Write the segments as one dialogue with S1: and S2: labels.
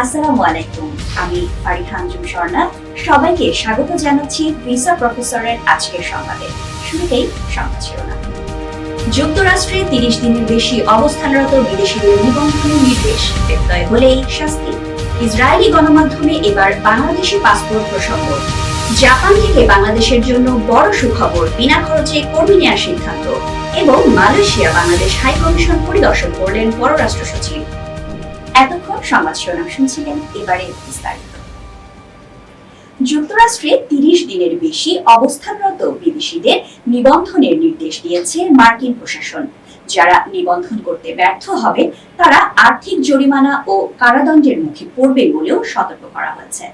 S1: আসসালামু আলাইকুম, আমি সবাইকে স্বাগত জানাচ্ছি ভিসা প্রফেসরের আজকের সংবাদে। শুরুতেই সংবাদ শিরোনাম। যুক্তরাষ্ট্রে তিরিশ দিনের বেশি অবস্থানরত বিদেশিদের নির্দেশ হলেই শাস্তি। ইসরায়েলি গণমাধ্যমে এবার বাংলাদেশি পাসপোর্ট প্রসঙ্গ। জাপান থেকে বাংলাদেশের জন্য বড় সুখবর বিনা খরচে কর্মী নেওয়ার সিদ্ধান্ত। এবং মালয়েশিয়া বাংলাদেশ হাই কমিশন পরিদর্শন করলেন পররাষ্ট্র সচিব। এতক্ষণ সংবাদ শিরোনাম শুনছিলেন এবারে বিস্তারিত। যুক্তরাষ্ট্রে তিরিশ দিনের বেশি অবস্থানরত বিদেশিদের নিবন্ধনের নির্দেশ দিয়েছে মার্কিন প্রশাসন। যারা নিবন্ধন করতে ব্যর্থ হবে, তারা আর্থিক জরিমানা ও কারাদণ্ডের মুখে পড়বে বলেও সতর্ক করা হয়েছে।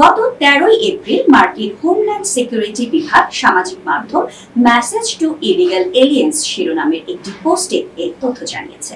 S1: গত তেরোই এপ্রিল মার্কিন হোমল্যান্ড সিকিউরিটি বিভাগ সামাজিক মাধ্যম মেসেজ টু ইলিগাল এলিয়েন্স শিরোনামের একটি পোস্টে এই তথ্য জানিয়েছে।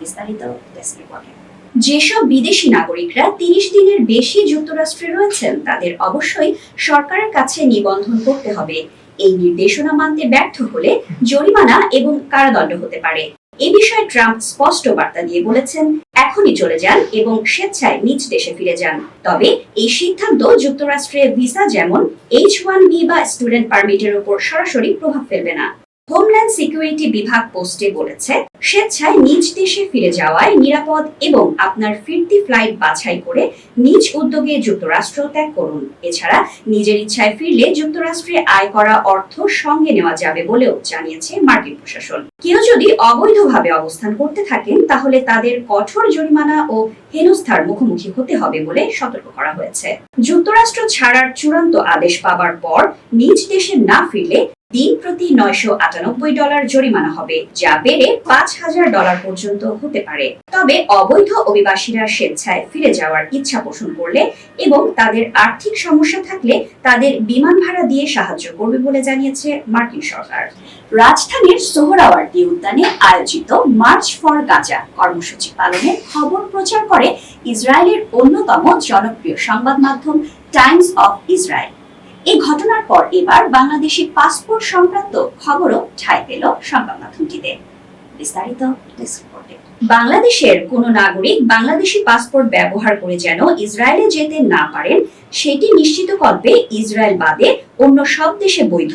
S1: বিস্তারিত ডেস্ক রিপোর্টে। যেসব বিদেশি নাগরিকরা তিরিশ দিনের বেশি যুক্তরাষ্ট্রে রয়েছেন, তাদের অবশ্যই সরকারের কাছে নিবন্ধন করতে হবে। এই নির্দেশনা মানতে ব্যর্থ হলে জরিমানা এবং কারাদণ্ড হতে পারে। এ বিষয়ে ট্রাম্প স্পষ্ট বার্তা দিয়ে বলেছেন, এখনই চলে যান এবং স্বেচ্ছায় নিজ দেশে ফিরে যান। তবে এই সিদ্ধান্ত যুক্তরাষ্ট্রে ভিসা যেমন এইচ ওয়ান বি বা স্টুডেন্ট পারমিটের উপর সরাসরি প্রভাব ফেলবে না। হোমল্যান্ড সিকিউরিটি বিভাগ পোস্টে বলেছে, স্বেচ্ছায় নিজ দেশে ফিরে যাওয়ায় নিরাপদ এবং আপনার ফিরতি ফ্লাইট বাছাই করে নিজ উদ্যোগে যুক্তরাষ্ট্র ত্যাগ করুন। এছাড়া নিজের ইচ্ছায় ফিরলে যুক্তরাষ্ট্রে আয় করা অর্থ সঙ্গে নেওয়া যাবে বলেও জানিয়েছে মার্কিন প্রশাসন। কেউ যদি অবৈধভাবে অবস্থান করতে থাকেন, তাহলে তাদের কঠোর জরিমানা ও হেনস্থার মুখোমুখি হতে হবে বলে সতর্ক করা হয়েছে। যুক্তরাষ্ট্র ছাড়ার চূড়ান্ত আদেশ পাবার পর নিজ দেশে না ফিরলে দিন প্রতি নয়শো আটানব্বই ডলার জরিমানা হবে, যা বেড়ে পাঁচ হাজার ডলার পর্যন্ত হতে পারে। তবে অবৈধ অভিবাসীরা স্বেচ্ছায় ফিরে যাওয়ার ইচ্ছা পোষণ করলে এবং তাদের আর্থিক সমস্যা থাকলে তাদের বিমান ভাড়া দিয়ে সাহায্য করবে বলে জানিয়েছে মার্কিন সরকার। রাজধানীর সোহরাওয়ার্দী উদ্যানে আয়োজিত মার্চ ফর গাজা কর্মসূচি পালনের খবর প্রচার করে ইসরায়েলের অন্যতম জনপ্রিয় সংবাদ মাধ্যম টাইমস অফ ইসরায়েল। এই ঘটনার পর এবার বাংলাদেশি পাসপোর্ট সংক্রান্ত খবরও ঠাঁই পেল সংবাদ মাধ্যমটিতে বিস্তারিত বাংলাদেশের কোন নাগরিক বাংলাদেশি পাসপোর্ট ব্যবহার করে যেন ইসরায়েলে যেতে না পারেন, সেটি নিশ্চিত করবে ইসরায়েল বাদে অন্য সব দেশে বৈধ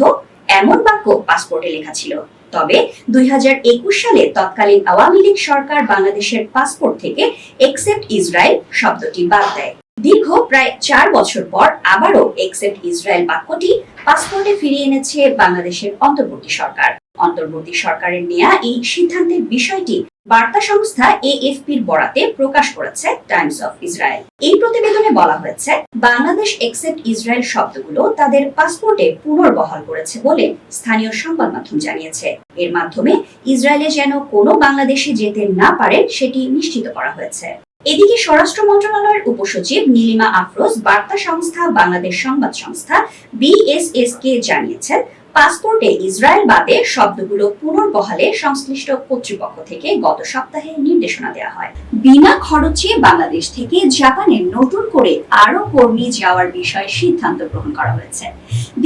S1: এমন বাক্য পাসপোর্টে লেখা ছিল। তবে দুই হাজার একুশ সালে তৎকালীন আওয়ামী লীগ সরকার বাংলাদেশের পাসপোর্ট থেকে এক্সেপ্ট ইসরায়েল শব্দটি বাদ দেয়। দীর্ঘ প্রায় চার বছর পর আবারও এক্সেপ্ট ইসরায়েল বাক্যটি পাসপোর্টে ফিরিয়ে এনেছে বাংলাদেশের অন্তর্বর্তী সরকার। অন্তর্বর্তী সরকারের নেয়া এই সিদ্ধান্তের বিষয়টি বার্তা সংস্থা এএফপির বরাতে প্রকাশ করেছে টাইমস অফ ইসরায়েল। এই প্রতিবেদনে বলা হয়েছে, বাংলাদেশ এক্সেপ্ট ইসরায়েল শব্দগুলো তাদের পাসপোর্টে পুনর্বহাল করেছে বলে স্থানীয় সংবাদ মাধ্যম জানিয়েছে। এর মাধ্যমে ইসরায়েলে যেন কোনো বাংলাদেশি যেতে না পারে, সেটি নিশ্চিত করা হয়েছে। এদিকে স্বরাষ্ট্র মন্ত্রণালয়ের উপসচিব নীলিমা আফরোজ বার্তা সংস্থা, বাংলাদেশ সংবাদ সংস্থা বিএসএস কে জানিয়েছেন, পাসপোর্টে ইসরায়েল বাদে শব্দগুলো পুনর্বহালে সংশ্লিষ্ট কর্তৃপক্ষ থেকে গত সপ্তাহে নির্দেশনা দেওয়া হয়। বিনা খরচে বাংলাদেশ থেকে জাপানে নতুন করে আরও কর্মী যাওয়ার বিষয়ে সিদ্ধান্ত গ্রহণ করা হয়েছে।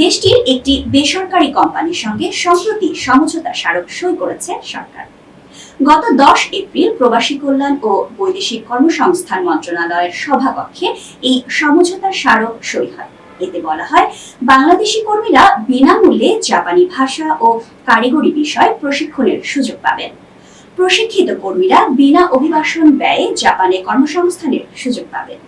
S1: দেশটির একটি বেসরকারি কোম্পানির সঙ্গে সম্প্রতি সমঝোতা স্মারক সই করেছে সরকার। গত দশ এপ্রিল প্রবাসী কল্যাণ ও বৈদেশিক কর্মসংস্থান মন্ত্রণালয়ের সভাকক্ষে এই সমঝোতার স্মারক সই হয়। এতে বলা হয়, বাংলাদেশি কর্মীরা বিনামূল্যে জাপানি ভাষা ও কারিগরি বিষয় প্রশিক্ষণের সুযোগ পাবেন। প্রশিক্ষিত কর্মীরা বিনা অভিবাসন ব্যয়ে জাপানে কর্মসংস্থানের সুযোগ পাবেন।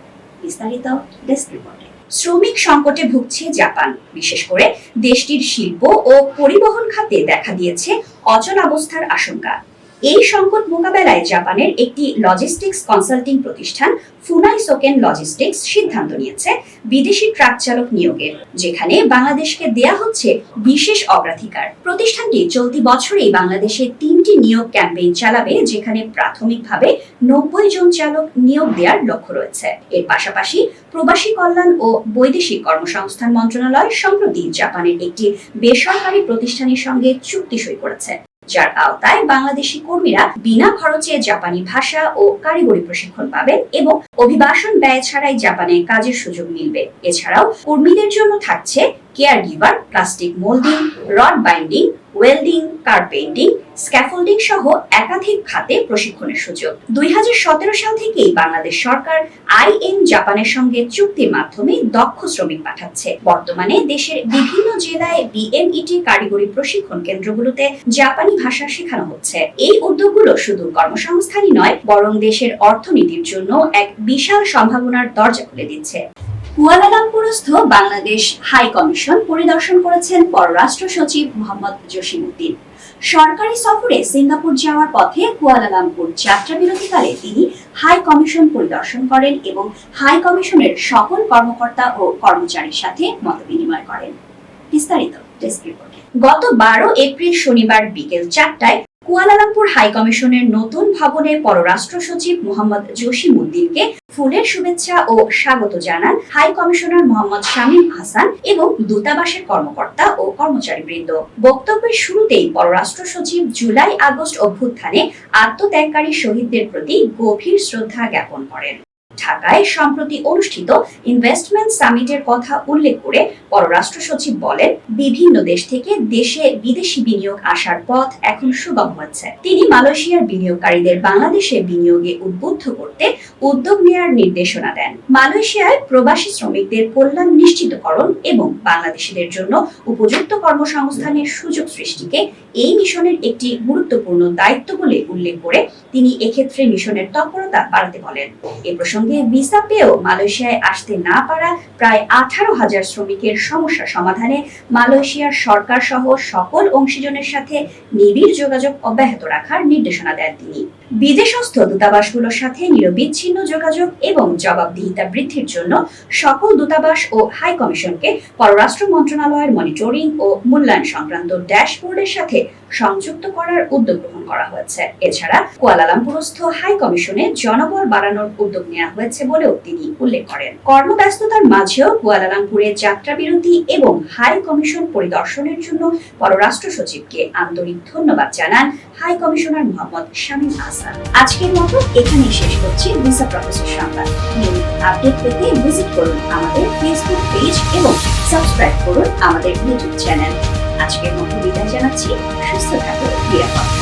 S1: বিস্তারিত ডেস্ক রিপোর্টে। শ্রমিক সংকটে ভুগছে জাপান। বিশেষ করে দেশটির শিল্প ও পরিবহন খাতে দেখা দিয়েছে অচল অবস্থার আশঙ্কা। এই সংকট মোকাবেলায় জাপানের একটি লজিস্টিক্স কনসাল্টিং প্রতিষ্ঠান ফুনাই সোকেন লজিস্টিক্স সিদ্ধান্ত নিয়েছে বিদেশি ট্রাক চালক নিয়োগের, যেখানে বাংলাদেশকে দেয়া হচ্ছে বিশেষ অগ্রাধিকার। প্রতিষ্ঠানটি চলতি বছরেই বাংলাদেশে তিনটি নিয়োগ ক্যাম্পেইন চালাবে, যেখানে প্রাথমিকভাবে নব্বই জন চালক নিয়োগ দেওয়ার লক্ষ্য রয়েছে। এর পাশাপাশি প্রবাসী কল্যাণ ও বৈদেশিক কর্মসংস্থান মন্ত্রণালয় সম্প্রতি জাপানের একটি বেসরকারি প্রতিষ্ঠানের সঙ্গে চুক্তি সই করেছে। যার আওতায় বাংলাদেশি কর্মীরা বিনা খরচে জাপানি ভাষা ও কারিগরি প্রশিক্ষণ পাবেন এবং অভিবাসন ব্যয় ছাড়াই জাপানে কাজের সুযোগ মিলবে। এছাড়াও কর্মীদের জন্য থাকছে care giver plastic moulding rod binding welding car painting scaffolding সহ একাধিক খাতে প্রশিক্ষণের সুযোগ। দুই সাল থেকেই বাংলাদেশ সরকার আইএম জাপানের সঙ্গে চুক্তির মাধ্যমে দক্ষ শ্রমিক পাঠাচ্ছে। বর্তমানে দেশের বিভিন্ন জেলায় বিএমইটি কারিগরি প্রশিক্ষণ কেন্দ্রগুলোতে জাপানি ভাষা শেখানো হচ্ছে। এই উদ্যোগগুলো শুধু কর্মসংস্থানই নয়, বরং দেশের অর্থনীতির জন্য এক বিশাল সম্ভাবনার দরজা খুলে দিচ্ছে। কুয়ালালামপুরস্থ বাংলাদেশ হাই কমিশন পরিদর্শন করেছেন পররাষ্ট্র সচিব মোহাম্মদ জসিমউদ্দিন। সরকারি সফরে সিঙ্গাপুর যাওয়ার পথে কুয়ালালামপুর যাত্রা বিরতিকালে তিনি হাই কমিশন পরিদর্শন করেন এবং হাই কমিশনের সকল কর্মকর্তা ও কর্মচারীর সাথে মতবিনিময় করেন। বিস্তারিত গত বারো এপ্রিল শনিবার বিকেল চারটায় কুয়ালালামপুর হাই কমিশনের নতুন ভবনে পররাষ্ট্র সচিব মোহাম্মদ জসিম উদ্দিনকে ফুলের শুভেচ্ছা ও স্বাগত জানান হাই কমিশনার মোহাম্মদ শামীম হাসান এবং দূতাবাসের কর্মকর্তা ও কর্মচারীবৃন্দ। বক্তব্যের শুরুতেই পররাষ্ট্র সচিব জুলাই আগস্ট অভ্যুত্থানে আত্মত্যাগকারী শহীদদের প্রতি গভীর শ্রদ্ধা জ্ঞাপন করেন। ঢাকায় সম্প্রতি অনুষ্ঠিত ইনভেস্টমেন্ট সামিটের কথা উল্লেখ করে পররাষ্ট্র সচিব বলেন, বিভিন্ন দেশ থেকে দেশে বিদেশি বিনিয়োগ আসার পথ এখন সুগম হচ্ছে। তিনি মালয়েশিয়ার বিনিয়োগকারীদের বাংলাদেশে বিনিয়োগে উদ্বুদ্ধ করতে উদ্যোগ নেয়ার নির্দেশনা দেন। মালয়েশিয়ায় প্রবাসী শ্রমিকদের কল্যাণ নিশ্চিতকরণ এবং বাংলাদেশিদের জন্য উপযুক্ত কর্মসংস্থানের সুযোগ সৃষ্টিকে এই মিশনের একটি গুরুত্বপূর্ণ দায়িত্ব বলে উল্লেখ করে তিনি এক্ষেত্রে মিশনের তৎপরতা বাড়াতে বলেন। এ প্রসঙ্গে ভিসা পেয়েও মালয়েশিয়ায় আসতে না পারা প্রায় আঠারো হাজার শ্রমিকের সমস্যা সমাধানে মালয়েশিয়ার সরকার সহ সকল অংশীজনের সাথে নিবিড় যোগাযোগ অব্যাহত রাখার নির্দেশনা দেন তিনি। বিদেশস্থ দূতাবাসগুলোর সাথে নিরবিচ্ছিন্ন যোগাযোগ এবং জবাবদিহিতা বৃদ্ধির জন্য সকল দূতাবাস ও হাই কমিশনকে পররাষ্ট্র মন্ত্রণালয়ের মনিটরিং ও মূল্যায়ন সংক্রান্ত ড্যাশবোর্ডের সাথে সংযুক্ত করার উদ্যোগ গ্রহণ করা হয়েছে। এছাড়া কুয়ালালামপুরস্থ হাই কমিশনে জনবল বাড়ানোর উদ্যোগ নেওয়া হয়েছে বলেও তিনি উল্লেখ করেন। কর্মব্যস্ততার মাঝেও কুয়ালালামপুরে যাত্রা বিরতি এবং হাই কমিশন পরিদর্শনের জন্য পররাষ্ট্র সচিবকে আন্তরিক ধন্যবাদ জানান হাই কমিশনার মোহাম্মদ শামীম হাসান আজকের মতো এখানেই শেষ করছি ভিসা প্রফেসর সংবাদ। নিয়মিত আপডেট পেতে ভিজিট করুন আমাদের ফেসবুক পেজ এবং সাবস্ক্রাইব করুন আমাদের ইউটিউব চ্যানেল আজকের মতো বিদায় জানাচ্ছি। সুস্থ থাকুন, নিরাপদ।